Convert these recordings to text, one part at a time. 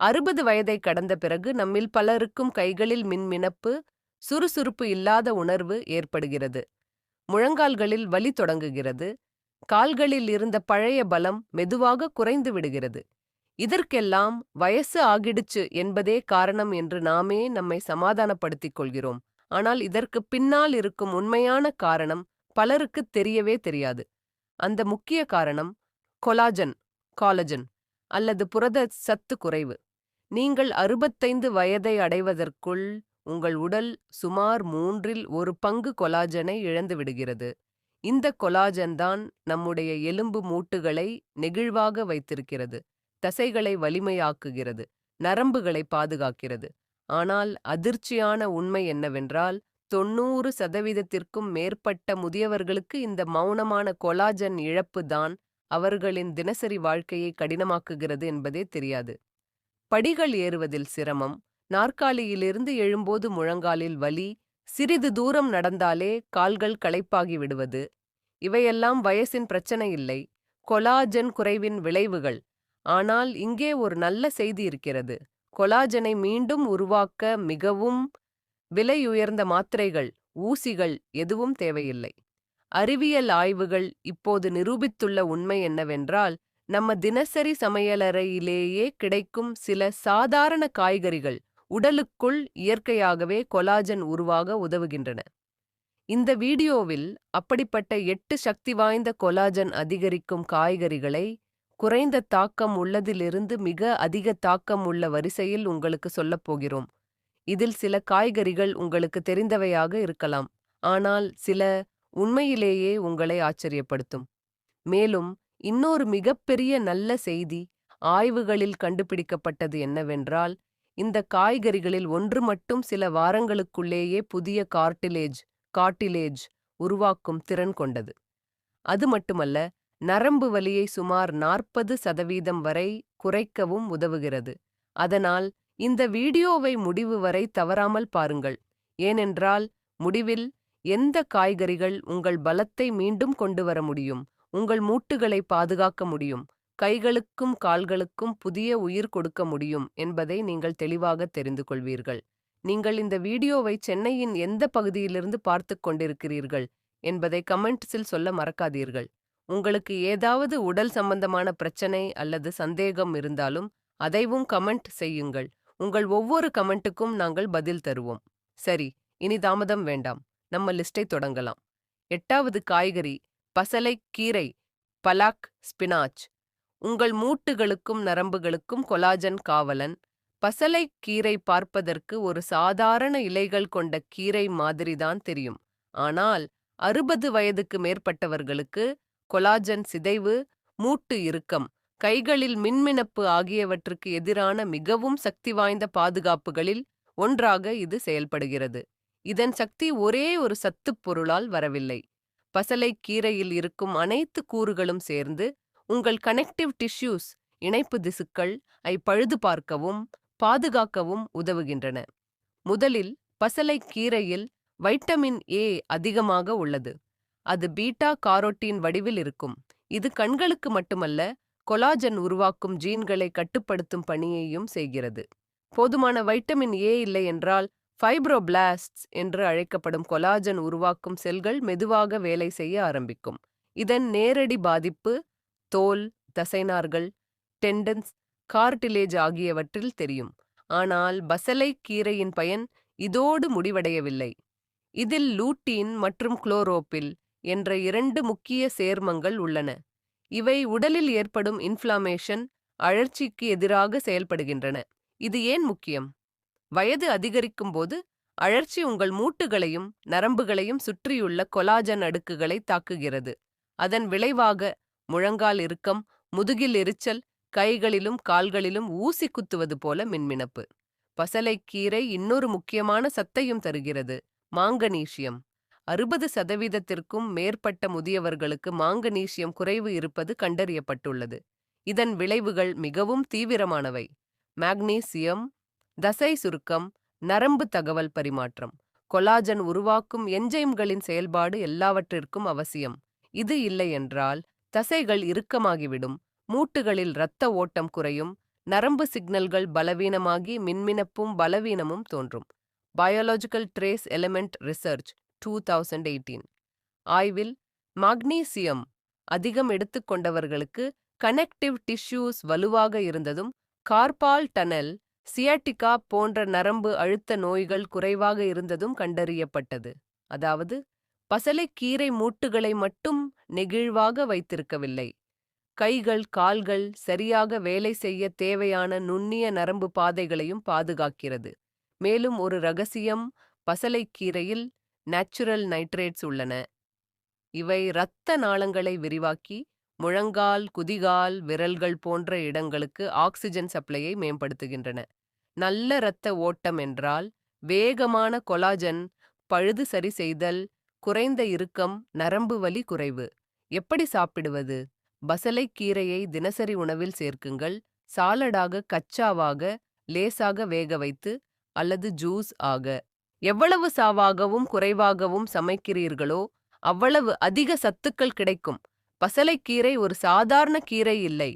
அறுபது வயதை கடந்த பிறகு நம்மில் பலருக்கும் கைகளில் மின்மினப்பு சுறுசுறுப்பு இல்லாத உணர்வு ஏற்படுகிறது. முழங்கால்களில் வலி தொடங்குகிறது. கால்களில் இருந்த பழைய பலம் மெதுவாக குறைந்து விடுகிறது. இதற்கெல்லாம் வயசு ஆகிடுச்சு என்பதே காரணம் என்று நாமே நம்மை சமாதானப்படுத்திக் கொள்கிறோம். ஆனால் இதற்கு பின்னால் இருக்கும் உண்மையான காரணம் பலருக்கு தெரியவே தெரியாது. அந்த முக்கிய காரணம் கொலாஜன் காலஜன் அல்லது புரத சத்து குறைவு. நீங்கள் அறுபத்தைந்து வயதை அடைவதற்குள் உங்கள் உடல் சுமார் மூன்றில் ஒரு பங்கு கொலாஜனை இழந்துவிடுகிறது இந்த கொலாஜன் தான் நம்முடைய எலும்பு மூட்டுகளை நெகிழ்வாக வைத்திருக்கிறது தசைகளை வலிமையாக்குகிறது நரம்புகளை பாதுகாக்கிறது. ஆனால் அதிர்ச்சியான உண்மை என்னவென்றால் தொண்ணூறு சதவீதத்திற்கும் மேற்பட்ட முதியவர்களுக்கு இந்த மௌனமான கொலாஜன் இழப்பு தான் அவர்களின் தினசரி வாழ்க்கையை கடினமாக்குகிறது என்பதே தெரியாது. படிகள் ஏறுவதில் சிரமம். நாற்காலியிலிருந்து எழும்போது முழங்காலில் வலி சிறிது தூரம் நடந்தாலே கால்கள் களைப்பாகி விடுவது. இவையெல்லாம் வயசின் பிரச்சனை இல்லை. கொலாஜன் குறைவின் விளைவுகள். ஆனால் இங்கே ஒரு நல்ல செய்தி இருக்கிறது. கொலாஜனை மீண்டும் உருவாக்க மிகவும் விலையுயர்ந்த மாத்திரைகள் ஊசிகள் எதுவும் தேவையில்லை. அறிவியல் ஆய்வுகள் இப்போது நிரூபித்துள்ள உண்மை என்னவென்றால் நம்ம தினசரி சமையலறையிலேயே கிடைக்கும் சில சாதாரண காய்கறிகள் உடலுக்குள் இயற்கையாகவே கொலாஜன் உருவாக உதவுகின்றன. இந்த வீடியோவில் அப்படிப்பட்ட எட்டு சக்தி வாய்ந்த கொலாஜன் அதிகரிக்கும் காய்கறிகளை குறைந்த தாக்கம் உள்ளதிலிருந்து மிக அதிக தாக்கம் உள்ள வரிசையில் உங்களுக்கு சொல்லப் போகிறோம். இதில் சில காய்கறிகள் உங்களுக்கு தெரிந்தவையாக இருக்கலாம். ஆனால் சில உண்மையிலேயே உங்களை ஆச்சரியப்படுத்தும். மேலும் இன்னொரு மிகப்பெரிய நல்ல செய்தி ஆய்வுகளில் கண்டுபிடிக்கப்பட்டது என்னவென்றால் இந்த காய்கறிகளில் ஒன்று மட்டும் சில வாரங்களுக்குள்ளேயே புதிய கார்டிலேஜ் கார்டிலேஜ் உருவாக்கும் திறன் கொண்டது. அது மட்டுமல்ல நரம்பு வலியை சுமார் நாற்பது சதவீதம் வரை குறைக்கவும் உதவுகிறது. அதனால் இந்த வீடியோவை முடிவு வரை தவறாமல் பாருங்கள். ஏனென்றால் முடிவில் எந்த காய்கறிகள் உங்கள் பலத்தை மீண்டும் கொண்டு வர முடியும்? உங்கள் மூட்டுகளை பாதுகாக்க முடியும். கைகளுக்கும் கால்களுக்கும் புதிய உயிர் கொடுக்க முடியும் என்பதை நீங்கள் தெளிவாக தெரிந்து கொள்வீர்கள். நீங்கள் இந்த வீடியோவை சென்னையின் எந்த பகுதியிலிருந்து பார்த்துக் கொண்டிருக்கிறீர்கள் என்பதை கமெண்ட்ஸில் சொல்ல மறக்காதீர்கள். உங்களுக்கு ஏதாவது உடல் சம்பந்தமான பிரச்சனை அல்லது சந்தேகம் இருந்தாலும் அதைவும் கமெண்ட் செய்யுங்கள். உங்கள் ஒவ்வொரு கமெண்ட்டுக்கும் நாங்கள் பதில் தருவோம். சரி இனி தாமதம் வேண்டாம். நம்ம லிஸ்டை தொடங்கலாம். எட்டாவது காய்கறி பசலை கீரை பலாக் ஸ்பினாச். உங்கள் மூட்டுகளுக்கும் நரம்புகளுக்கும் கொலாஜன் காவலன். பசலை கீரை பார்ப்பதற்கு ஒரு சாதாரண இலைகள் கொண்ட கீரை மாதிரிதான் தெரியும். ஆனால் அறுபது வயதுக்கு மேற்பட்டவர்களுக்கு கொலாஜன் சிதைவு மூட்டு இறுக்கம் கைகளில் மின்மினப்பு ஆகியவற்றுக்கு எதிரான மிகவும் சக்தி வாய்ந்த பாதுகாப்புகளில் ஒன்றாக இது செயல்படுகிறது. இதன் சக்தி ஒரே ஒரு சத்துப் பொருளால் வரவில்லை. பசலைக்கீரையில் இருக்கும் அனைத்து கூறுகளும் சேர்ந்து உங்கள் கனெக்டிவ் டிஷ்யூஸ் இணைப்பு திசுக்கள் ஐ பழுது பார்க்கவும் பாதுகாக்கவும் உதவுகின்றன. முதலில் பசலைக்கீரையில் வைட்டமின் ஏ அதிகமாக உள்ளது. அது பீட்டா காரோட்டின் வடிவில் இருக்கும். இது கண்களுக்கு மட்டுமல்ல கொலாஜன் உருவாக்கும் ஜீன்களை கட்டுப்படுத்தும் பணியையும் செய்கிறது. போதுமான வைட்டமின் ஏ இல்லை என்றால் ஃபைப்ரோபிளாஸ்ட்ஸ் என்று அழைக்கப்படும் கொலாஜன் உருவாக்கும் செல்கள் மெதுவாக வேலை செய்ய ஆரம்பிக்கும். இதன் நேரடி பாதிப்பு தோல் தசைநார்கள் டெண்டன்ஸ் கார்டிலேஜ் ஆகியவற்றில் தெரியும். ஆனால் பசலை கீரையின் பயன் இதோடு முடிவடையவில்லை. இதில் லூட்டீன் மற்றும் குளோரோப்பில் என்ற இரண்டு முக்கிய சேர்மங்கள் உள்ளன. இவை உடலில் ஏற்படும் இன்ஃப்ளாமேஷன் அழற்சிக்கு எதிராக செயல்படுகின்றன. இது ஏன் முக்கியம்? வயது அதிகரிக்கும் போது அழற்சி உங்கள் மூட்டுகளையும் நரம்புகளையும் சுற்றியுள்ள கொலாஜன் அடுக்குகளை தாக்குகிறது. அதன் விளைவாக முழங்கால் இறுக்கம் முதுகில் எரிச்சல் கைகளிலும் கால்களிலும் ஊசி குத்துவது போல மின்மினப்பு. பசலைக்கீரை இன்னொரு முக்கியமான சத்தையும் தருகிறது மாங்கனீசியம். அறுபது சதவீதத்திற்கும் மேற்பட்ட முதியவர்களுக்கு மாங்கனீசியம் குறைவு இருப்பது கண்டறியப்பட்டுள்ளது. இதன் விளைவுகள் மிகவும் தீவிரமானவை. மாக்னீசியம் தசை சுருக்கம் நரம்பு தகவல் பரிமாற்றம் கொலாஜன் உருவாக்கும் என்ஜைம்களின் செயல்பாடு எல்லாவற்றிற்கும் அவசியம். இது இல்லையென்றால் தசைகள் இறுக்கமாகிவிடும் மூட்டுகளில் இரத்த ஓட்டம் குறையும் நரம்பு சிக்னல்கள் பலவீனமாகி மின்மினப்பும் பலவீனமும் தோன்றும். Biological trace element research two thousand eighteen ஆய்வில் மக்னீசியம் அதிகம் எடுத்துக்கொண்டவர்களுக்கு கனெக்டிவ் டிஷ்யூஸ் வலுவாக இருந்ததும் கார்பால் டனல் சியாட்டிகா போன்ற நரம்பு அழுத்த நோய்கள் குறைவாக இருந்ததும் கண்டறியப்பட்டது. அதாவது பசலைக்கீரை மூட்டுகளை மட்டும் நெகிழ்வாக வைத்திருக்கவில்லை. கைகள் கால்கள் சரியாக வேலை செய்ய தேவையான நுண்ணிய நரம்பு பாதைகளையும் பாதுகாக்கிறது. மேலும் ஒரு ரகசியம் பசலைக்கீரையில் நேச்சுரல் நைட்ரேட்ஸ் உள்ளன. இவை இரத்த நாளங்களை விரிவாக்கி முழங்கால் குதிகால் விரல்கள் போன்ற இடங்களுக்கு ஆக்சிஜன் சப்ளையை மேம்படுத்துகின்றன. நல்ல இரத்த ஓட்டம் என்றால் வேகமான கொலாஜன் பழுது சரி செய்தல் குறைந்த இறுக்கம் நரம்பு வலி குறைவு. எப்படி சாப்பிடுவது? பசலைக் கீரையை தினசரி உணவில் சேர்க்குங்கள். சாலடாக கச்சாவாக லேசாக வேக வைத்து அல்லது ஜூஸ் ஆக. எவ்வளவு சாவாகவும் குறைவாகவும் சமைக்கிறீர்களோ அவ்வளவு அதிக சத்துக்கள் கிடைக்கும். பசலைக்கீரை ஒரு சாதாரண கீரை இல்லை.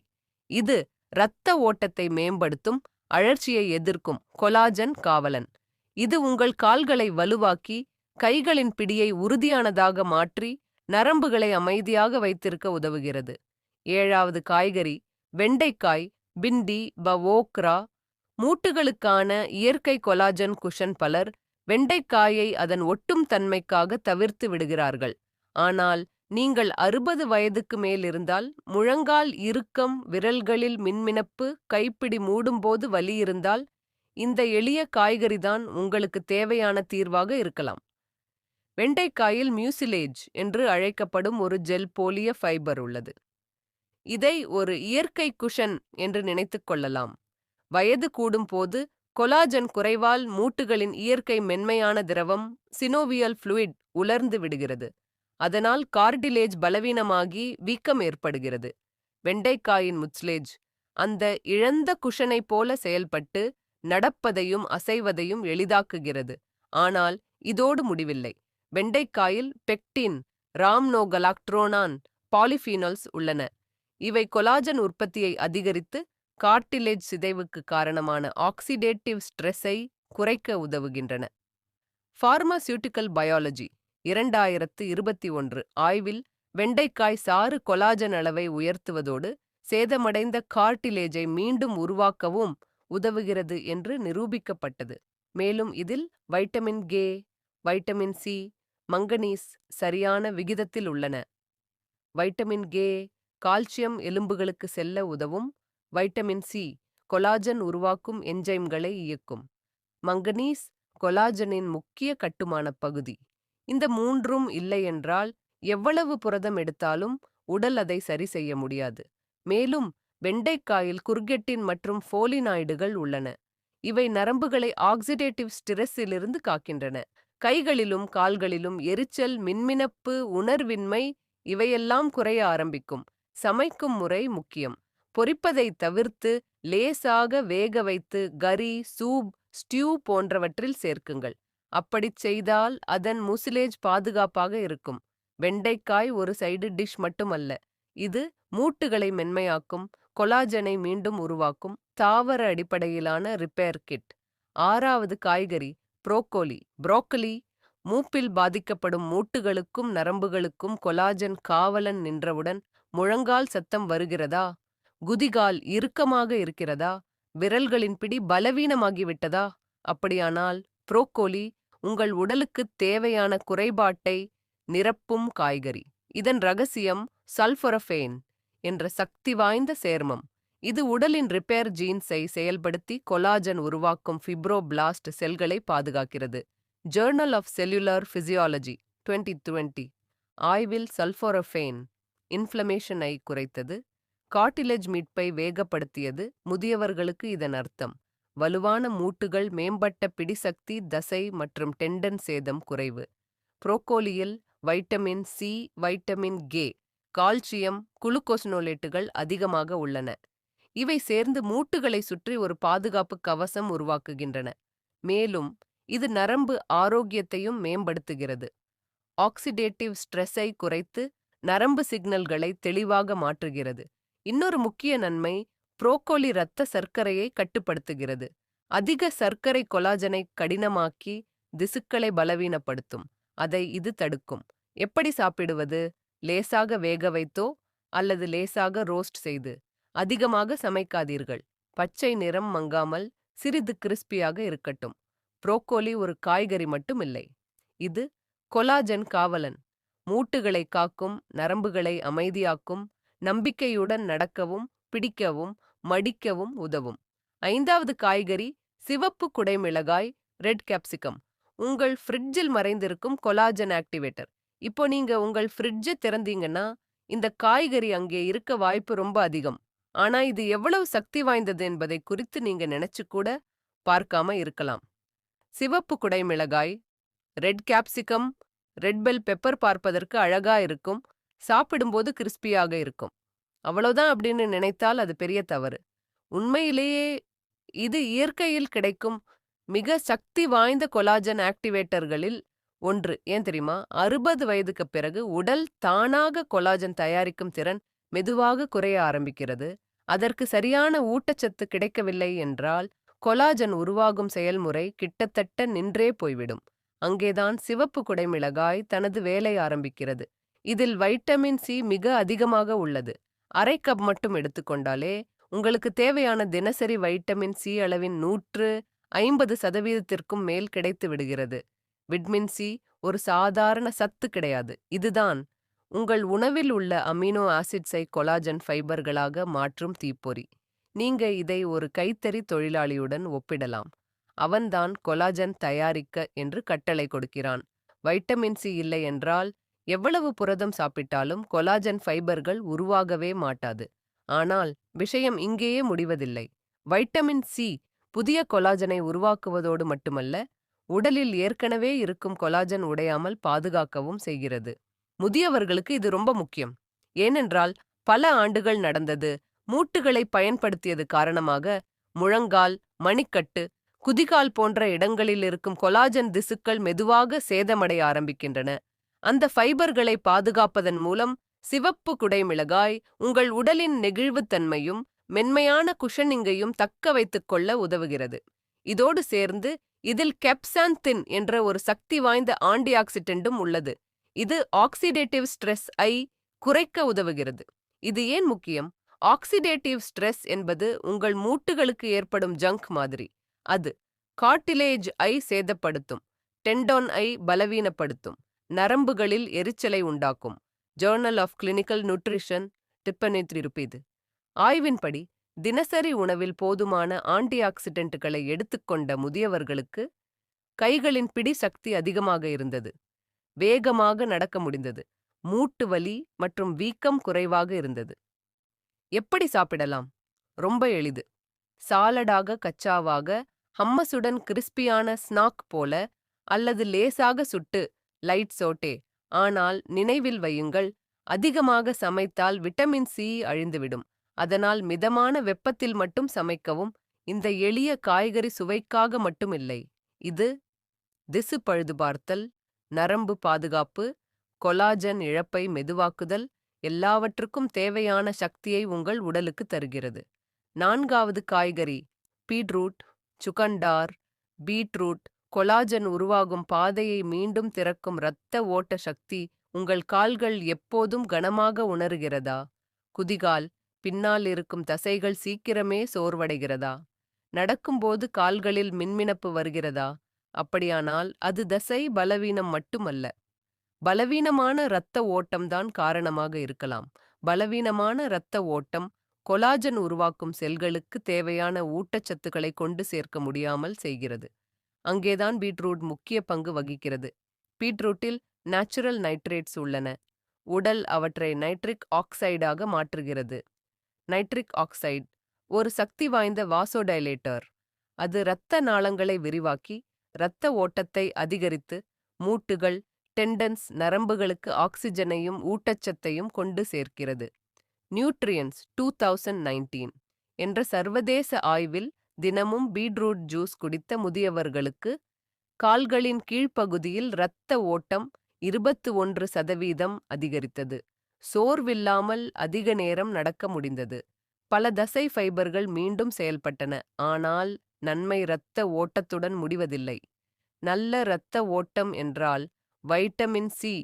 இது இரத்த ஓட்டத்தை மேம்படுத்தும் அழற்சியை எதிர்க்கும் கொலாஜன் காவலன். இது உங்கள் கால்களை வலுவாக்கி கைகளின் பிடியை உறுதியானதாக மாற்றி நரம்புகளை அமைதியாக வைத்திருக்க உதவுகிறது. ஏழாவது காய்கறி வெண்டைக்காய் பிண்டி பவோக்ரா மூட்டுகளுக்கான இயற்கை கொலாஜன் குஷன் பலர் வெண்டைக்காயை அதன் ஒட்டும் தன்மைக்காக தவிர்த்து விடுகிறார்கள். ஆனால் நீங்கள் அறுபது வயதுக்கு மேல் இருந்தால் முழங்கால் இறுக்கம் விரல்களில் மின்மினப்பு கைப்பிடி மூடும்போது வலி இருந்தால் இந்த எளிய காய்கறிதான் உங்களுக்கு தேவையான தீர்வாக இருக்கலாம். வெண்டைக்காயில் மியூசிலேஜ் என்று அழைக்கப்படும் ஒரு ஜெல் போலிய ஃபைபர் உள்ளது. இதை ஒரு இயற்கை குஷன் என்று நினைத்துக் கொள்ளலாம். வயது கூடும்போது கொலாஜன் குறைவால் மூட்டுகளின் இயற்கை மென்மையான திரவம் சினோவியல் ஃப்ளூயிட் உலர்ந்து விடுகிறது. அதனால் கார்டிலேஜ் பலவீனமாகி வீக்கம் ஏற்படுகிறது. வெண்டைக்காயின் முச்லேஜ் அந்த இழந்த குஷனைப் போல செயல்பட்டு நடப்பதையும் அசைவதையும் எளிதாக்குகிறது. ஆனால் இதோடு முடிவில்லை. வெண்டைக்காயில் பெக்டின் ராம்னோகலாக்ட்ரோனான் பாலிஃபீனால்ஸ் உள்ளன. இவை கொலாஜன் உற்பத்தியை அதிகரித்து கார்டிலேஜ் சிதைவுக்கு காரணமான ஆக்சிடேட்டிவ் ஸ்ட்ரெஸ்ஸை குறைக்க உதவுகின்றன. ஃபார்மாசியூட்டிக்கல் பயாலஜி இரண்டாயிரத்து இருபத்தி ஒன்று ஆய்வில் வெண்டைக்காய் சாறு கொலாஜன் அளவை உயர்த்துவதோடு சேதமடைந்த கார்டிலேஜை மீண்டும் உருவாக்கவும் உதவுகிறது என்று நிரூபிக்கப்பட்டது. மேலும் இதில் vitamin K vitamin C manganese சரியான விகிதத்தில் உள்ளன. வைட்டமின் கே கால்சியம் எலும்புகளுக்கு செல்ல உதவும் வைட்டமின் சி கொலாஜன் உருவாக்கும் என்ஜைம்களை இயக்கும். மங்கனீஸ் கொலாஜனின் முக்கிய கட்டுமான பகுதி. இந்த மூன்றும் இல்லையென்றால் எவ்வளவு புரதம் எடுத்தாலும் உடல் அதை சரி செய்ய முடியாது. மேலும் வெண்டைக்காயில் குர்கெட்டின் மற்றும் ஃபோலினாய்டுகள் உள்ளன. இவை நரம்புகளை ஆக்சிடேட்டிவ் ஸ்ட்ரெஸ்ஸிலிருந்து காக்கின்றன. கைகளிலும் கால்களிலும் எரிச்சல் மின்மினப்பு உணர்வின்மை இவையெல்லாம் குறைய ஆரம்பிக்கும். சமைக்கும் முறை முக்கியம். பொரிப்பதை தவிர்த்து லேசாக வேக வைத்து கரி சூப் ஸ்டியூ போன்றவற்றில் சேர்க்குங்கள். அப்படிச் செய்தால் அதன் முசிலேஜ் பாதுகாப்பாக இருக்கும். வெண்டைக்காய் ஒரு சைடு டிஷ் மட்டுமல்ல இது மூட்டுகளை மென்மையாக்கும் கொலாஜனை மீண்டும் உருவாக்கும் தாவர அடிப்படையிலான ரிப்பேர் கிட். ஆறாவது காய்கறி புரோக்கோலி. புரோக்கலி மூப்பில் பாதிக்கப்படும் மூட்டுகளுக்கும் நரம்புகளுக்கும் கொலாஜன் காவலன் நின்றவுடன் முழங்கால் சத்தம் வருகிறதா? குதிகால் இறுக்கமாக இருக்கிறதா? விரல்களின் பிடி பலவீனமாகிவிட்டதா? அப்படியானால் புரோக்கோலி உங்கள் உடலுக்குத் தேவையான குறைபாட்டை நிரப்பும் காய்கறி. இதன் ரகசியம் சல்ஃபரஃபேன் என்ற சக்தி வாய்ந்த சேர்மம். இது உடலின் ரிப்பேர் ஜீன்ஸை செயல்படுத்தி கொலாஜன் உருவாக்கும் ஃபிப்ரோபிளாஸ்ட் செல்களை பாதுகாக்கிறது. Journal of cellular physiology twenty twenty. ஆய்வில் சல்ஃபோரஃபேன் இன்ஃப்ளமேஷனை குறைத்தது காட்டிலேஜ் மீட்பை வேகப்படுத்தியது முதியவர்களுக்கு இதன் அர்த்தம். வலுவான மூட்டுகள் மேம்பட்ட பிடிசக்தி தசை மற்றும் டெண்டன் சேதம் குறைவு. புரோக்கோலியில் vitamin C vitamin K calcium குளுக்கோசினோலேட்டுகள் அதிகமாக உள்ளன. இவை சேர்ந்து மூட்டுகளை சுற்றி ஒரு பாதுகாப்பு கவசம் உருவாக்குகின்றன. மேலும் இது நரம்பு ஆரோக்கியத்தையும் மேம்படுத்துகிறது. ஆக்சிடேட்டிவ் ஸ்ட்ரெஸ்ஸை குறைத்து நரம்பு சிக்னல்களை தெளிவாக மாற்றுகிறது. இன்னொரு முக்கிய நன்மை புரோக்கோலி இரத்த சர்க்கரையை கட்டுப்படுத்துகிறது. அதிக சர்க்கரை கொலாஜனை கடினமாக்கி திசுக்களை பலவீனப்படுத்தும். அதை இது தடுக்கும். எப்படி சாப்பிடுவது? லேசாக வேக வைத்தோ அல்லது லேசாக ரோஸ்ட் செய்து. அதிகமாக சமைக்காதீர்கள். பச்சை நிறம் மங்காமல் சிறிது கிறிஸ்பியாக இருக்கட்டும். புரோக்கோலி ஒரு காய்கறி மட்டும் இல்லை. இது கொலாஜன் காவலன். மூட்டுகளை காக்கும் நரம்புகளை அமைதியாக்கும் நம்பிக்கையுடன் நடக்கவும் பிடிக்கவும் மடிக்கவும் உதவும். ஐந்தாவது காய்கறி சிவப்பு குடைமிளகாய் ரெட் கேப்சிகம். உங்கள் ஃப்ரிட்ஜில் மறைந்திருக்கும் கொலாஜன் ஆக்டிவேட்டர். இப்போ நீங்க உங்கள் ஃப்ரிட்ஜை திறந்தீங்கன்னா இந்த காய்கறி அங்கே இருக்க வாய்ப்பு ரொம்ப அதிகம். ஆனா இது எவ்வளவு சக்தி வாய்ந்தது என்பதை குறித்து நீங்க நினைச்சு கூட பார்க்காம இருக்கலாம். சிவப்பு குடைமிளகாய் red capsicum red bell pepper பார்ப்பதற்கு அழகா இருக்கும். சாப்பிடும்போது கிறிஸ்பியாக இருக்கும். அவ்வளவுதான் அப்படின்னு நினைத்தால் அது பெரிய தவறு. உண்மையிலேயே இது இயற்கையில் கிடைக்கும் மிக சக்தி வாய்ந்த கொலாஜன் ஆக்டிவேட்டர்களில் ஒன்று. ஏன் தெரியுமா? அறுபது வயதுக்கு பிறகு உடல் தானாக கொலாஜன் தயாரிக்கும் திறன் மெதுவாக குறைய ஆரம்பிக்கிறது. அதற்கு சரியான ஊட்டச்சத்து கிடைக்கவில்லை என்றால் கொலாஜன் உருவாகும் செயல்முறை கிட்டத்தட்ட நின்றே போய்விடும். அங்கேதான் சிவப்பு குடைமிளகாய் தனது வேலை ஆரம்பிக்கிறது. இதில் வைட்டமின் சி மிக அதிகமாக உள்ளது. அரை கப் மட்டும் எடுத்துக்கொண்டாலே உங்களுக்கு தேவையான தினசரி வைட்டமின் சி அளவின் நூற்று ஐம்பது சதவீதத்திற்கும் மேல் கிடைத்து விடுகிறது. விட்மின் சி ஒரு சாதாரண சத்து கிடையாது. இதுதான் உங்கள் உணவில் உள்ள அமினோ ஆசிட்ஸை கொலாஜன் ஃபைபர்களாக மாற்றும் தீப்பொறி. நீங்க இதை ஒரு கைத்தறி தொழிலாளியுடன் ஒப்பிடலாம். அவன்தான் கொலாஜன் தயாரிக்க என்று கட்டளை கொடுக்கிறான். வைட்டமின் சி இல்லை என்றால் எவ்வளவு புரதம் சாப்பிட்டாலும் கொலாஜன் ஃபைபர்கள் உருவாகவே மாட்டாது. ஆனால் விஷயம் இங்கேயே முடிவதில்லை. வைட்டமின் சி புதிய கொலாஜனை உருவாக்குவதோடு மட்டுமல்ல உடலில் ஏற்கனவே இருக்கும் கொலாஜன் உடையாமல் பாதுகாக்கவும் செய்கிறது. முதியவர்களுக்கு இது ரொம்ப முக்கியம். ஏனென்றால் பல ஆண்டுகள் நடந்தது மூட்டுகளை பயன்படுத்தியது காரணமாக முழங்கால் மணிக்கட்டு குதிகால் போன்ற இடங்களில் இருக்கும் கொலாஜன் திசுக்கள் மெதுவாக சேதமடைய ஆரம்பிக்கின்றன. அந்த ஃபைபர்களை பாதுகாப்பதன் மூலம் சிவப்பு குடைமிளகாய் உங்கள் உடலின் நெகிழ்வுத்தன்மையும் மென்மையான குஷனிங்கையும் தக்க வைத்துக் கொள்ள உதவுகிறது. இதோடு சேர்ந்து இதில் கெப்சாந்தின் என்ற ஒரு சக்தி வாய்ந்த ஆன்டிஆக்சிடென்ட்டும் உள்ளது. இது ஆக்சிடேட்டிவ் ஸ்ட்ரெஸ் ஐ குறைக்க உதவுகிறது. இது ஏன் முக்கியம்? ஆக்சிடேட்டிவ் ஸ்ட்ரெஸ் என்பது உங்கள் மூட்டுகளுக்கு ஏற்படும் ஜங்க் மாதிரி. அது கார்டிலேஜ் ஐ சேதப்படுத்தும் டெண்டோன் ஐ பலவீனப்படுத்தும். நரம்புகளில் எரிச்சலை உண்டாக்கும். ஜேர்னல் ஆஃப் கிளினிக்கல் நியூட்ரிஷன் டிப்பனி ஆய்வின்படி தினசரி உணவில் போதுமான ஆன்டிஆக்சிடென்ட்டுகளை எடுத்துக்கொண்ட முதியவர்களுக்கு கைகளின் பிடி சக்தி அதிகமாக இருந்தது. வேகமாக நடக்க முடிந்தது. மூட்டு வலி மற்றும் வீக்கம் குறைவாக இருந்தது. எப்படி சாப்பிடலாம்? ரொம்ப எளிது. சாலடாக கச்சாவாக ஹம்மஸுடன் கிறிஸ்பியான ஸ்நாக் போல அல்லது லேசாக சுட்டு லைட் சோட்டே. ஆனால் நினைவில் வையுங்கள் அதிகமாக சமைத்தால் விட்டமின் சி அழிந்துவிடும். அதனால் மிதமான வெப்பத்தில் மட்டும் சமைக்கவும் இந்த எளிய காய்கறி சுவைக்காக மட்டுமில்லை. இது திசு பழுதுபார்த்தல் நரம்பு பாதுகாப்பு கொலாஜன் இழப்பை மெதுவாக்குதல் எல்லாவற்றுக்கும் தேவையான சக்தியை உங்கள் உடலுக்கு தருகிறது. நான்காவது காய்கறி பீட்ரூட் சுகண்டார் பீட்ரூட் கொலாஜன் உருவாகும் பாதையை மீண்டும் திறக்கும் இரத்த ஓட்ட சக்தி உங்கள் கால்கள் எப்போதும் கனமாக உணர்கிறதா? குதிகால் பின்னால் இருக்கும் தசைகள் சீக்கிரமே சோர்வடைகிறதா? நடக்கும்போது கால்களில் மின்மினப்பு வருகிறதா? அப்படியானால் அது தசை பலவீனம் மட்டுமல்ல. பலவீனமான இரத்த ஓட்டம்தான் காரணமாக இருக்கலாம். பலவீனமான இரத்த ஓட்டம் கொலாஜன் உருவாக்கும் செல்களுக்கு தேவையான ஊட்டச்சத்துக்களை கொண்டு சேர்க்க முடியாமல் செய்கிறது. அங்கேதான் பீட்ரூட் முக்கிய பங்கு வகிக்கிறது. பீட்ரூட்டில் நேச்சுரல் நைட்ரேட்ஸ் உள்ளன. உடல் அவற்றை நைட்ரிக் ஆக்சைடாக மாற்றுகிறது. நைட்ரிக் ஆக்சைடு ஒரு சக்தி வாய்ந்த வாசோடைலேட்டர். அது இரத்த நாளங்களை விரிவாக்கி இரத்த ஓட்டத்தை அதிகரித்து மூட்டுகள் டெண்டன்ஸ் நரம்புகளுக்கு ஆக்சிஜனையும் ஊட்டச்சத்தையும் கொண்டு சேர்க்கிறது. நியூட்ரியன்ஸ் டூ தௌசண்ட் நைன்டீன் என்ற சர்வதேச ஆய்வில் தினமும் பீட்ரூட் ஜூஸ் குடித்த முதியவர்களுக்கு கால்களின் கீழ்ப்பகுதியில் இரத்த ஓட்டம் இருபத்து ஒன்று சதவீதம் அதிகரித்தது. சோர்வில்லாமல் அதிக நேரம் நடக்க முடிந்தது. பல தசை ஃபைபர்கள் மீண்டும் செயல்பட்டன. ஆனால் நன்மை இரத்த ஓட்டத்துடன் முடிவதில்லை. நல்ல இரத்த ஓட்டம் என்றால் வைட்டமின் சி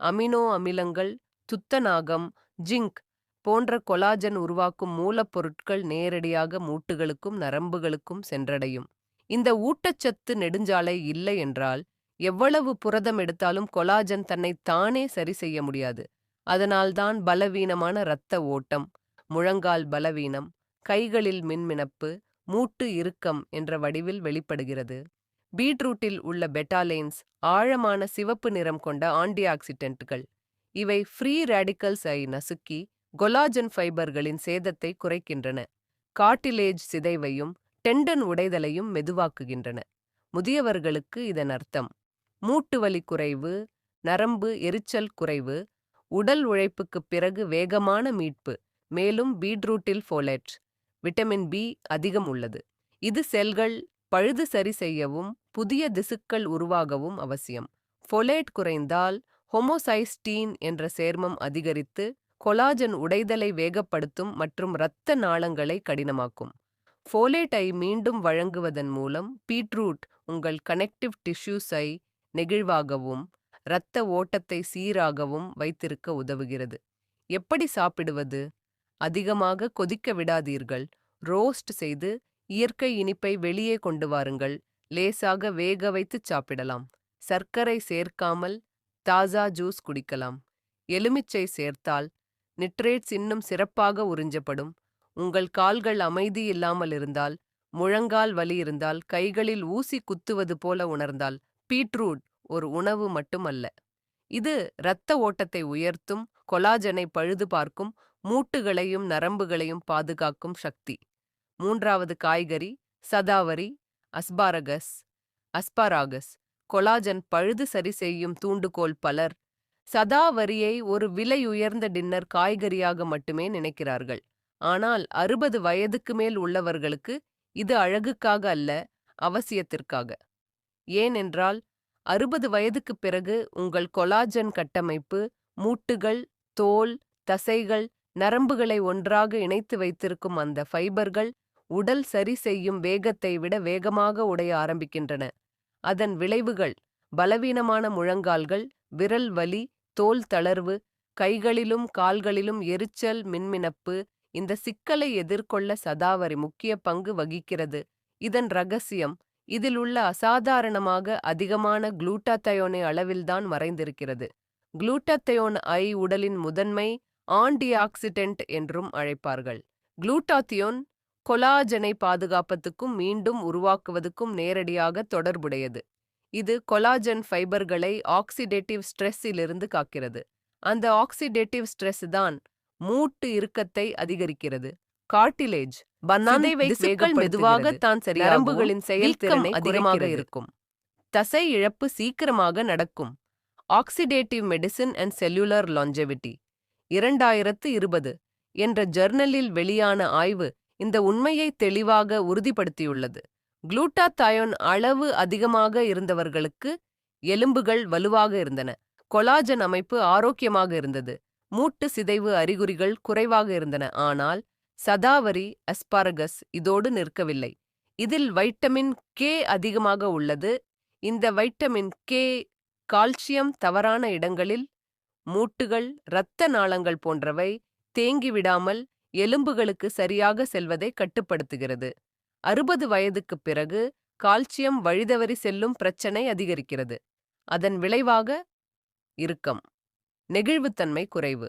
அமினோ அமிலங்கள் துத்தநாகம் ஜிங்க் போன்ற கொலாஜன் உருவாக்கும் மூலப்பொருட்கள் நேரடியாக மூட்டுகளுக்கும் நரம்புகளுக்கும் சென்றடையும். இந்த ஊட்டச்சத்து நெடுஞ்சாலை இல்லை என்றால் எவ்வளவு புரதம் எடுத்தாலும் கொலாஜன் தன்னை தானே சரி செய்ய முடியாது. அதனால்தான் பலவீனமான இரத்த ஓட்டம் முழங்கால் பலவீனம் கைகளில் மின்மினப்பு மூட்டு இறுக்கம் என்ற வடிவில் வெளிப்படுகிறது. பீட்ரூட்டில் உள்ள பெட்டாலேன்ஸ் ஆழமான சிவப்பு நிறம் கொண்ட ஆன்டிஆக்சிடென்ட்கள் இவை ஃப்ரீ ரேடிக்கல்ஸை நசுக்கி கொலாஜன் ஃபைபர்களின் சேதத்தை குறைக்கின்றன. காட்டிலேஜ் சிதைவையும் டெண்டன் உடைதலையும் மெதுவாக்குகின்றன. முதியவர்களுக்கு இதன் அர்த்தம் மூட்டு வலி குறைவு நரம்பு எரிச்சல் குறைவு உடல் உழைப்புக்குப் பிறகு வேகமான மீட்பு மேலும் பீட்ரூட்டில் ஃபோலேட் விட்டமின் பி அதிகம் உள்ளது. இது செல்கள் பழுது சரி செய்யவும் புதிய திசுக்கள் உருவாகவும் அவசியம். ஃபோலேட் குறைந்தால் ஹோமோசைஸ்டீன் என்ற சேர்மம் அதிகரித்து கொலாஜன் உடைதலை வேகப்படுத்தும் மற்றும் இரத்த நாளங்களை கடினமாக்கும். ஃபோலேட்டை மீண்டும் வழங்குவதன் மூலம் பீட்ரூட் உங்கள் கனெக்டிவ் டிஷ்யூஸை நெகிழ்வாகவும் இரத்த ஓட்டத்தை சீராகவும் வைத்திருக்க உதவுகிறது. எப்படி சாப்பிடுவது? அதிகமாக கொதிக்க விடாதீர்கள். ரோஸ்ட் செய்து இயற்கை இனிப்பை வெளியே கொண்டு வாருங்கள். லேசாக வேக வைத்து சாப்பிடலாம். சர்க்கரை சேர்க்காமல் தாஜா ஜூஸ் குடிக்கலாம். எலுமிச்சை சேர்த்தால் நிட்ரேட்ஸ் இன்னும் சிறப்பாக உறிஞ்சப்படும். உங்கள் கால்கள் அமைதி இல்லாமல் இருந்தால் முழங்கால் வலி இருந்தால் கைகளில் ஊசி குத்துவது போல உணர்ந்தால் பீட்ரூட் ஒரு உணவு மட்டுமல்ல. இது இரத்த ஓட்டத்தை உயர்த்தும் கொலாஜனை பழுது பார்க்கும் மூட்டுகளையும் நரம்புகளையும் பாதுகாக்கும் சக்தி. மூன்றாவது காய்கறி சதாவரி அஸ்பாரகஸ் அஸ்பாராகஸ். கொலாஜன் பழுது சரி செய்யும் தூண்டுகோல் பலர் சதாவரியை ஒரு விலையுயர்ந்த டின்னர் காய்கறியாக மட்டுமே நினைக்கிறார்கள். ஆனால் அறுபது வயதுக்கு மேல் உள்ளவர்களுக்கு இது அழகுக்காக அல்ல அவசியத்திற்காக. ஏனென்றால் அறுபது வயதுக்குப் பிறகு உங்கள் கொலாஜன் கட்டமைப்பு மூட்டுகள் தோல் தசைகள் நரம்புகளை ஒன்றாக இணைத்து வைத்திருக்கும் அந்த ஃபைபர்கள் உடல் சரி செய்யும் வேகத்தை விட வேகமாக உடைய ஆரம்பிக்கின்றன. அதன் விளைவுகள் பலவீனமான முழங்கால்கள் விரல் வலி தோல் தளர்வு கைகளிலும் கால்களிலும் எரிச்சல் மின்மினப்பு இந்த சிக்கலை எதிர்கொள்ள சதாவரி முக்கிய பங்கு வகிக்கிறது. இதன் ரகசியம் இதில் உள்ள அசாதாரணமாக அதிகமான குளூட்டாத்தயோனை அளவில்தான் மறைந்திருக்கிறது. குளூட்டாத்தயோன் ஐ உடலின் முதன்மை ஆன்டிஆக்சிடென்ட் என்றும் அழைப்பார்கள். குளூட்டாத்தியோன் கொலாஜனை பாதுகாப்பதுக்கும் மீண்டும் உருவாக்குவதுக்கும் நேரடியாக தொடர்புடையது. இது கொலாஜன் ஃபைபர்களை ஆக்சிடேட்டிவ் ஸ்ட்ரெஸ்ஸிலிருந்து காக்கிறது. அந்த ஆக்சிடேட்டிவ் ஸ்ட்ரெஸ் தான் மூட்டு இறுக்கத்தை அதிகரிக்கிறது. கார்டிலேஜ் பன்னானை திசுக்கள் மெதுவாக தான் சரி நரம்புகளின் செயல்திறனை அதிகமாக இருக்கும். தசை இழப்பு சீக்கிரமாக நடக்கும். Oxidative medicine and cellular longevity இரண்டாயிரத்து இருபது என்ற ஜர்னலில் வெளியான ஆய்வு இந்த உண்மையை தெளிவாக உறுதிப்படுத்தியுள்ளது. குளூட்டாத்தாயோன் அளவு அதிகமாக இருந்தவர்களுக்கு எலும்புகள் வலுவாக இருந்தன. கொலாஜன் அமைப்பு ஆரோக்கியமாக இருந்தது. மூட்டு சிதைவு அறிகுறிகள் குறைவாக இருந்தன. ஆனால் சதாவரி அஸ்பாரகஸ் இதோடு நிற்கவில்லை. இதில் வைட்டமின் கே அதிகமாக உள்ளது. இந்த வைட்டமின் கே கால்சியம் தவறான இடங்களில் மூட்டுகள் இரத்த நாளங்கள் போன்றவை தேங்கிவிடாமல் எலும்புகளுக்கு சரியாக செல்வதை கட்டுப்படுத்துகிறது. அறுபது வயதுக்குப் பிறகு கால்சியம் வழிதவறி செல்லும் பிரச்சனை அதிகரிக்கிறது. அதன் விளைவாக இறுக்கம் நெகிழ்வுத்தன்மை குறைவு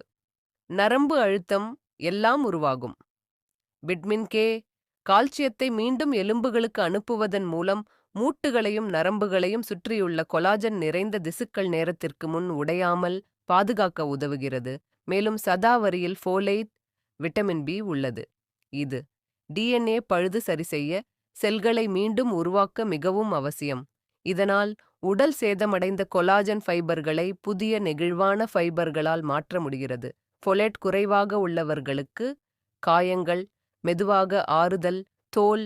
நரம்பு அழுத்தம் எல்லாம் உருவாகும். விட்மின் கே கால்சியத்தை மீண்டும் எலும்புகளுக்கு அனுப்புவதன் மூலம் மூட்டுகளையும் நரம்புகளையும் சுற்றியுள்ள கொலாஜன் நிறைந்த திசுக்கள் நேரத்திற்கு முன் உடையாமல் பாதுகாக்க உதவுகிறது. மேலும் சதாவரியில் ஃபோலேட் விட்டமின் பி உள்ளது. இது டிஎன்ஏ பழுது சரிசெய்ய செல்களை மீண்டும் உருவாக்க மிகவும் அவசியம். இதனால் உடல் சேதமடைந்த கொலாஜன் ஃபைபர்களை புதிய நெகிழ்வான ஃபைபர்களால் மாற்ற முடிகிறது. ஃபொலேட் குறைவாக உள்ளவர்களுக்கு காயங்கள் மெதுவாக ஆறுதல் தோல்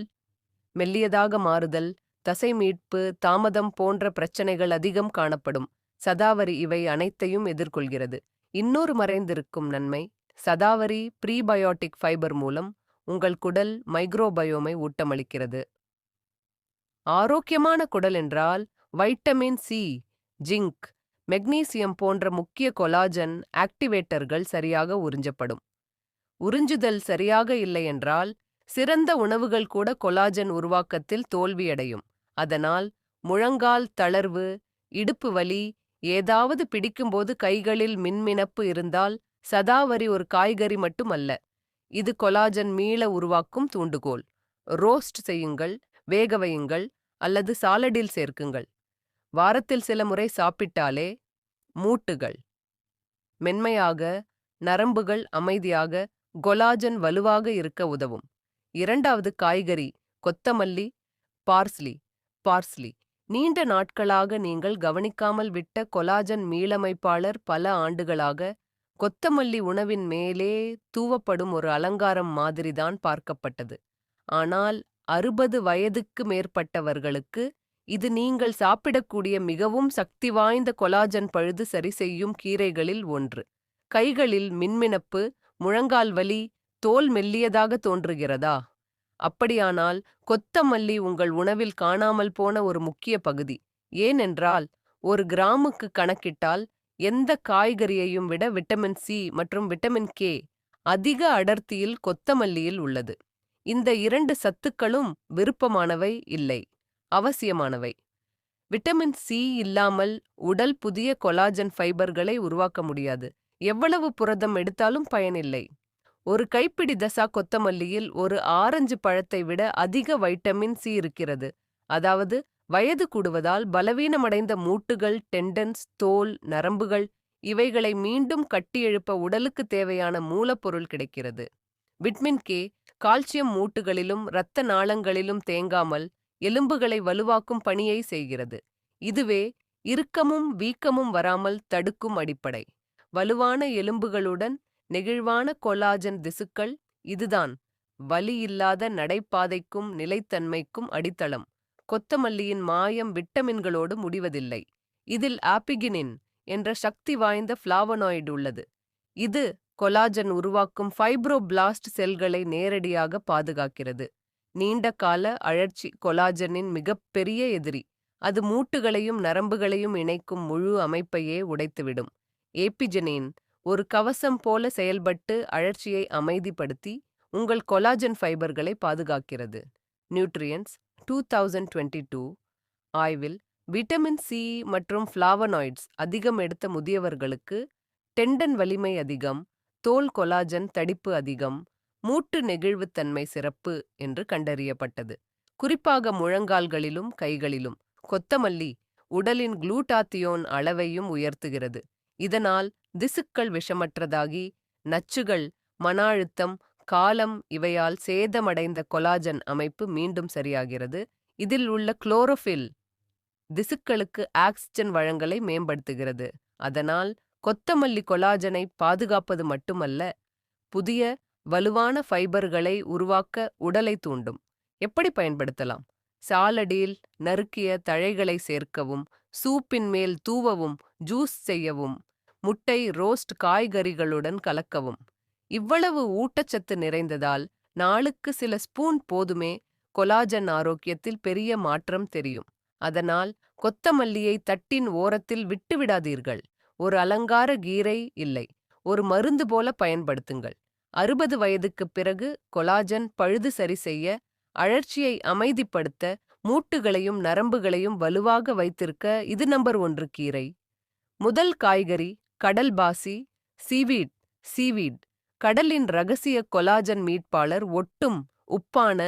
மெல்லியதாக மாறுதல் தசை மீட்பு தாமதம் போன்ற பிரச்சனைகள் அதிகம் காணப்படும். சதாவரி இவை அனைத்தையும் எதிர்கொள்கிறது. இன்னொரு மறைந்திருக்கும் நன்மை சதாவரி ப்ரீபயோட்டிக் ஃபைபர் மூலம் உங்கள் குடல் மைக்ரோபயோமை ஊட்டமளிக்கிறது. ஆரோக்கியமான குடல் என்றால் வைட்டமின் சி ஜிங்க் மெக்னீசியம் போன்ற முக்கிய கொலாஜன் ஆக்டிவேட்டர்கள் சரியாக உறிஞ்சப்படும். உறிஞ்சுதல் சரியாக இல்லை என்றால் சிறந்த உணவுகள் கூட கொலாஜன் உருவாக்கத்தில் தோல்வியடையும். அதனால் முழங்கால் தளர்வு இடுப்பு வலி ஏதாவது பிடிக்கும்போது கைகளில் மின்மினப்பு இருந்தால் சதாவரி ஒரு காய்கறி மட்டும் அல்ல இது கொலாஜன் மீள உருவாக்கும் தூண்டுகோல். ரோஸ்ட் செய்யுங்கள் வேக வையுங்கள் அல்லது சாலடில் சேர்க்குங்கள். வாரத்தில் சில முறை சாப்பிட்டாலே மூட்டுகள். மென்மையாக நரம்புகள் அமைதியாக கொலாஜன் வலுவாக இருக்க உதவும். இரண்டாவது காய்கறி கொத்தமல்லி பார்ஸ்லி. பார்ஸ்லி நீண்ட நாட்களாக நீங்கள் கவனிக்காமல் விட்ட கொலாஜன் மீளமைப்பாளர் பல ஆண்டுகளாக கொத்தமல்லி உணவின் மேலே தூவப்படும் ஒரு அலங்காரம் மாதிரிதான் பார்க்கப்பட்டது. ஆனால் அறுபது வயதுக்கு மேற்பட்டவர்களுக்கு இது நீங்கள் சாப்பிடக்கூடிய மிகவும் சக்தி வாய்ந்த கொலாஜன் பழுது சரி செய்யும் கீரைகளில் ஒன்று. கைகளில் மின்மினப்பு முழங்கால் வலி தோல் மெல்லியதாக தோன்றுகிறதா? அப்படியானால் கொத்தமல்லி உங்கள் உணவில் காணாமல் போன ஒரு முக்கிய பகுதி. ஏனென்றால் ஒரு கிராமுக்கு கணக்கிட்டால் எந்த காய்கறியையும் விட விட்டமின் சி மற்றும் விட்டமின் கே அதிக அடர்த்தியில் கொத்தமல்லியில் உள்ளது. இந்த இரண்டு சத்துக்களும் விருப்பமானவை இல்லை அவசியமானவை. விட்டமின் சி இல்லாமல் உடல் புதிய கொலாஜன் ஃபைபர்களை உருவாக்க முடியாது. எவ்வளவு புரதம் எடுத்தாலும் பயனில்லை. ஒரு கைப்பிடி தசா கொத்தமல்லியில் ஒரு ஆரஞ்சு பழத்தை விட அதிக வைட்டமின் சி இருக்கிறது. அதாவது வயது கூடுவதால் பலவீனமடைந்த மூட்டுகள் டெண்டன்ஸ் தோல் நரம்புகள் இவைகளை மீண்டும் கட்டியெழுப்ப உடலுக்கு தேவையான மூலப்பொருள் கிடைக்கிறது. விட்மின் கே கால்சியம் மூட்டுகளிலும் இரத்த நாளங்களிலும் தேங்காமல் எலும்புகளை வலுவாக்கும் பணியை செய்கிறது. இதுவே இறுக்கமும் வீக்கமும் வராமல் தடுக்கும் அடிப்படை. வலுவான எலும்புகளுடன் நெகிழ்வான கொலாஜன் திசுக்கள் இதுதான். வலி இல்லாத நடைபாதைக்கும் நிலைத்தன்மைக்கும் அடித்தளம். கொத்தமல்லியின் மாயம் விட்டமின்களோடு முடிவதில்லை. இதில் ஆப்பிகினின் என்ற சக்தி வாய்ந்த ஃப்ளாவனாய்டு உள்ளது. இது கொலாஜன் உருவாக்கும் ஃபைப்ரோபிளாஸ்ட் செல்களை நேரடியாக பாதுகாக்கிறது. நீண்ட கால அழற்சி கொலாஜனின் மிகப்பெரிய எதிரி. அது மூட்டுகளையும் நரம்புகளையும் இணைக்கும் முழு அமைப்பையே உடைத்துவிடும். ஏபிஜெனின் ஒரு கவசம் போல செயல்பட்டு அழற்சியை அமைதிப்படுத்தி உங்கள் கொலாஜன் ஃபைபர்களை பாதுகாக்கிறது. Nutrients two thousand twenty two ஆய்வில் விட்டமின் சி மற்றும் ஃப்ளாவனாய்ட்ஸ் அதிகம் எடுத்த முதியவர்களுக்கு டெண்டன் வலிமை அதிகம் தோல் கொலாஜன் தடிப்பு அதிகம் மூட்டு நெகிழ்வுத்தன்மை சிறப்பு என்று கண்டறியப்பட்டது. குறிப்பாக முழங்கால்களிலும் கைகளிலும் கொத்தமல்லி உடலின் குளூட்டாத்தியோன் அளவையும் உயர்த்துகிறது. இதனால் திசுக்கள் விஷமற்றதாகி நச்சுகள் மன அழுத்தம் காலம் இவையால் சேதமடைந்த கொலாஜன் அமைப்பு மீண்டும் சரியாகிறது. இதில் உள்ள குளோரோஃபில் திசுக்களுக்கு ஆக்சிஜன் வழங்கலை மேம்படுத்துகிறது. அதனால் கொத்தமல்லி கொலாஜனை பாதுகாப்பது மட்டுமல்ல புதிய வலுவான ஃபைபர்களை உருவாக்க உடலை தூண்டும். எப்படி பயன்படுத்தலாம்? சாலடில் நறுக்கிய தழைகளை சேர்க்கவும் சூப்பின் மேல் தூவவும் ஜூஸ் செய்யவும் முட்டை ரோஸ்ட் காய்கறிகளுடன் கலக்கவும். இவ்வளவு ஊட்டச்சத்து நிறைந்ததால் நாளுக்கு சில ஸ்பூன் போதுமே கொலாஜன் ஆரோக்கியத்தில் பெரிய மாற்றம் தெரியும். அதனால் கொத்தமல்லியை தட்டின் ஓரத்தில் விட்டுவிடாதீர்கள். ஒரு அலங்கார கீரை இல்லை. ஒரு மருந்து போல பயன்படுத்துங்கள். அறுபது வயதுக்குப் பிறகு கொலாஜன் பழுது சரி செய்ய அழற்சியை அமைதிப்படுத்த மூட்டுகளையும் நரம்புகளையும் வலுவாக வைத்திருக்க இது நம்பர் ஒன்று கீரை. முதல் காய்கறி கடல்பாசி சீவீட் சீவீட். கடலின் ரகசிய கொலாஜன் மீட்பாளர் ஒட்டும் உப்பான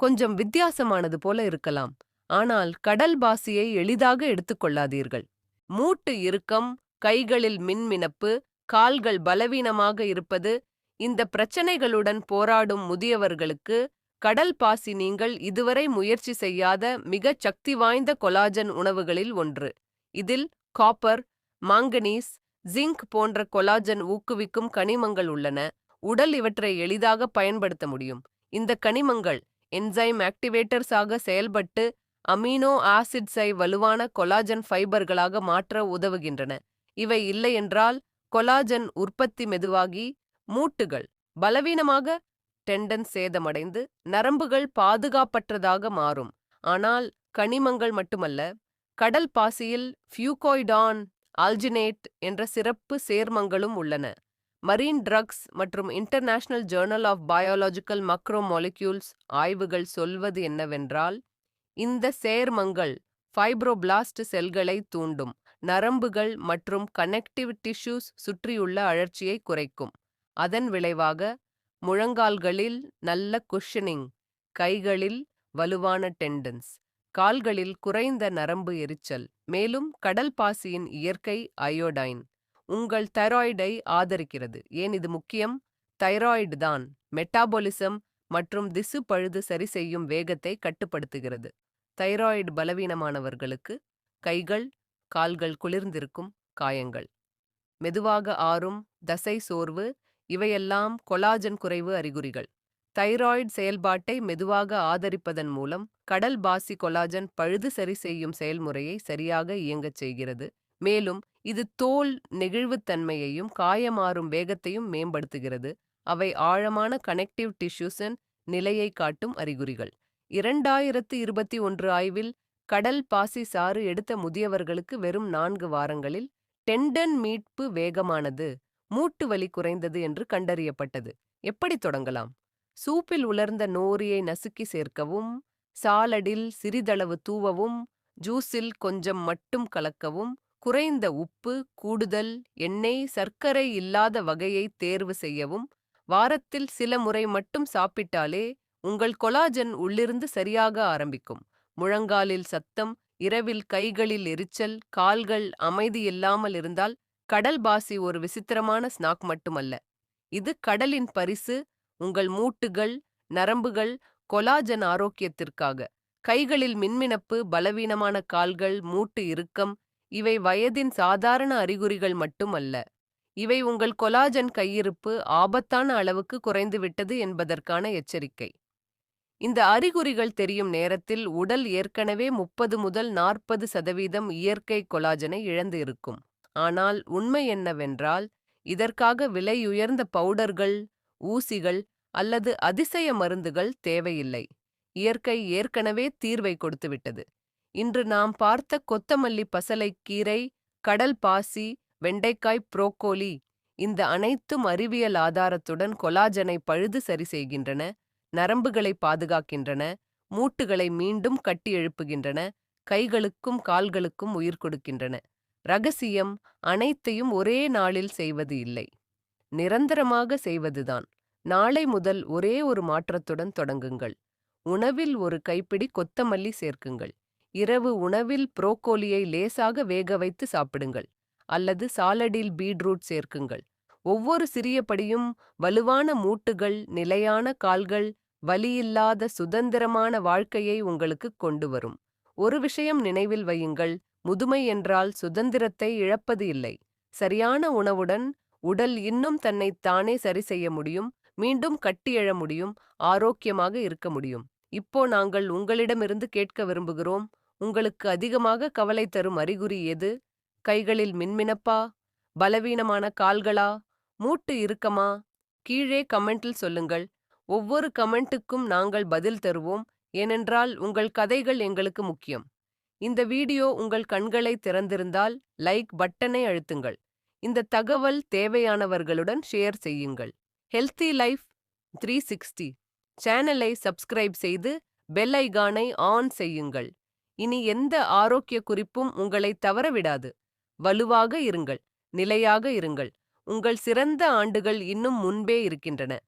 கொஞ்சம் வித்தியாசமானது போல இருக்கலாம். ஆனால் கடல் பாசியை எளிதாக எடுத்துக்கொள்ளாதீர்கள் மூட்டு இறுக்கம் கைகளில் மின்மினப்பு கால்கள் பலவீனமாக இருப்பது இந்த பிரச்சனைகளுடன் போராடும் முதியவர்களுக்கு கடல் பாசி நீங்கள் இதுவரை முயற்சி செய்யாத மிகச் சக்தி வாய்ந்த கொலாஜன் உணவுகளில் ஒன்று. இதில் காப்பர் மாங்கனீஸ் ஜிங்க் போன்ற கொலாஜன் ஊக்குவிக்கும் கனிமங்கள் உள்ளன. உடல் இவற்றை எளிதாக பயன்படுத்த முடியும். இந்த கனிமங்கள் என்சைம் ஆக்டிவேட்டர்ஸாக செயல்பட்டு அமீனோ ஆசிட்ஸை வலுவான கொலாஜன் ஃபைபர்களாக மாற்ற உதவுகின்றன. இவை இல்லையென்றால் கொலாஜன் உற்பத்தி மெதுவாகி மூட்டுகள் பலவீனமாக டெண்டன் சேதமடைந்து நரம்புகள் பாதுகாப்பற்றதாக மாறும். ஆனால் கனிமங்கள் மட்டுமல்ல கடல் பாசியில் ஃபியூகோய்டான் ஆல்ஜினேட் என்ற சிறப்பு சேர்மங்களும் உள்ளன. மரீன் ட்ரக்ஸ் மற்றும் international journal of biological macromolecules ஆய்வுகள் சொல்வது என்னவென்றால் இந்த சேர்மங்கள் ஃபைப்ரோபிளாஸ்ட் செல்களை தூண்டும் நரம்புகள் மற்றும் கனெக்டிவ் டிஷ்யூஸ் சுற்றியுள்ள அழற்சியை குறைக்கும். அதன் விளைவாக முழங்கால்களில் நல்ல குஷனிங் கைகளில் வலுவான டெண்டன்ஸ். கால்களில் குறைந்த நரம்பு எரிச்சல் மேலும் கடல் பாசியின் இயற்கை அயோடைன். உங்கள் தைராய்டை ஆதரிக்கிறது. ஏன் இது முக்கியம்? தைராய்டு தான் மெட்டாபோலிசம் மற்றும் திசு பழுது சரி செய்யும் வேகத்தை கட்டுப்படுத்துகிறது. தைராய்டு பலவீனமானவர்களுக்கு கைகள் கால்கள் குளிர்ந்திருக்கும் காயங்கள். மெதுவாக ஆறும் தசை சோர்வு இவையெல்லாம் கொலாஜன் குறைவு அறிகுறிகள். தைராய்டு செயல்பாட்டை மெதுவாக ஆதரிப்பதன் மூலம் கடல் பாசி கொலாஜன் பழுது சரி செய்யும் செயல்முறையை சரியாக இயங்கச் செய்கிறது. மேலும் இது தோல் நெகிழ்வுத்தன்மையையும் காயமாறும் வேகத்தையும் மேம்படுத்துகிறது. அவை ஆழமான கனெக்டிவ் டிஷ்யூஸின் நிலையை காட்டும் அறிகுறிகள். இரண்டாயிரத்து இருபத்தி ஒன்று ஆய்வில் கடல் பாசி சாறு எடுத்த முதியவர்களுக்கு வெறும் நான்கு வாரங்களில் டெண்டன் மீட்பு வேகமானது மூட்டு வலி குறைந்தது என்று கண்டறியப்பட்டது. எப்படி தொடங்கலாம்? சூப்பில் உலர்ந்த நோரியை நசுக்கி சேர்க்கவும் சாலடில் சிறிதளவு தூவவும் ஜூஸில் கொஞ்சம் மட்டும் கலக்கவும் குறைந்த உப்பு கூடுதல் எண்ணெய் சர்க்கரை இல்லாத வகையை தேர்வு செய்யவும் வாரத்தில் சில முறை மட்டும் சாப்பிட்டாலே உங்கள் கொலாஜன் உள்ளிருந்து சரியாக ஆரம்பிக்கும். முழங்காலில் சத்தம் இரவில் கைகளில் எரிச்சல் கால்கள் அமைதி இல்லாமல் இருந்தால் கடல் பாசி ஒரு விசித்திரமான ஸ்நாக் மட்டுமல்ல. இது கடலின் பரிசு உங்கள் மூட்டுகள் நரம்புகள் கொலாஜன் ஆரோக்கியத்திற்காக. கைகளில் மின்மினப்பு பலவீனமான கால்கள் மூட்டு இறுக்கம் இவை வயதின் சாதாரண அறிகுறிகள் மட்டுமல்ல. இவை உங்கள் கொலாஜன் கையிருப்பு ஆபத்தான அளவுக்கு குறைந்துவிட்டது என்பதற்கான எச்சரிக்கை. இந்த அறிகுறிகள் தெரியும் நேரத்தில் உடல் ஏற்கனவே முப்பது முதல் நாற்பது சதவீதம் இயற்கை கொலாஜனை இழந்து இருக்கும். ஆனால் உண்மை என்னவென்றால் இதற்காக விலையுயர்ந்த பவுடர்கள் ஊசிகள் அல்லது அதிசய மருந்துகள் தேவையில்லை. இயற்கை ஏற்கனவே தீர்வை கொடுத்துவிட்டது. இன்று நாம் பார்த்த கொத்தமல்லி பசலை கீரை கடல் பாசி வெண்டைக்காய் புரோக்கோலி இந்த அனைத்தும் அறிவியல் ஆதாரத்துடன் கொலாஜனை பழுது சரி செய்கின்றன நரம்புகளை பாதுகாக்கின்றன மூட்டுகளை மீண்டும் கட்டி எழுப்புகின்றன கைகளுக்கும் கால்களுக்கும் உயிர் கொடுக்கின்றன. ரகசியம் அனைத்தையும் ஒரே நாளில் செய்வது இல்லை. நிரந்தரமாக செய்வதுதான். நாளை முதல் ஒரே ஒரு மாற்றத்துடன் தொடங்குங்கள். உணவில் ஒரு கைப்பிடி கொத்தமல்லி சேர்க்குங்கள். இரவு உணவில் புரோக்கோலியை லேசாக வேக வைத்து சாப்பிடுங்கள். அல்லது சாலடில் பீட்ரூட் சேர்க்குங்கள். ஒவ்வொரு சிறிய படியும் வலுவான மூட்டுகள் நிலையான கால்கள் வலியில்லாத சுதந்திரமான வாழ்க்கையை உங்களுக்கு கொண்டு வரும். ஒரு விஷயம் நினைவில் வையுங்கள். முதுமை என்றால் சுதந்திரத்தை இழப்பது இல்லை. சரியான உணவுடன் உடல் இன்னும் தன்னை தானே சரி செய்ய முடியும் மீண்டும் கட்டியெழ முடியும் ஆரோக்கியமாக இருக்க முடியும். இப்போ நாங்கள் உங்களிடமிருந்து கேட்க விரும்புகிறோம் உங்களுக்கு அதிகமாக கவலை தரும் அறிகுறி எது? கைகளில் மின்மினப்பா? பலவீனமான கால்களா? மூட்டு இறுக்கமா? கீழே கமெண்டில் சொல்லுங்கள். ஒவ்வொரு கமெண்ட்டுக்கும் நாங்கள் பதில் தருவோம் ஏனென்றால் உங்கள் கதைகள் எங்களுக்கு முக்கியம். இந்த வீடியோ உங்கள் கண்களை திறந்திருந்தால் லைக் பட்டனை அழுத்துங்கள். இந்த தகவல் தேவையானவர்களுடன் ஷேர் செய்யுங்கள். Healthy life three sixty. சேனலை சப்ஸ்கிரைப் செய்து பெல் ஐகானை ஆன் செய்யுங்கள். இனி எந்த ஆரோக்கிய குறிப்பும் உங்களை தவறவிடாது. வலுவாக இருங்கள் நிலையாக இருங்கள். உங்கள் சிறந்த ஆண்டுகள் இன்னும் முன்பே இருக்கின்றன.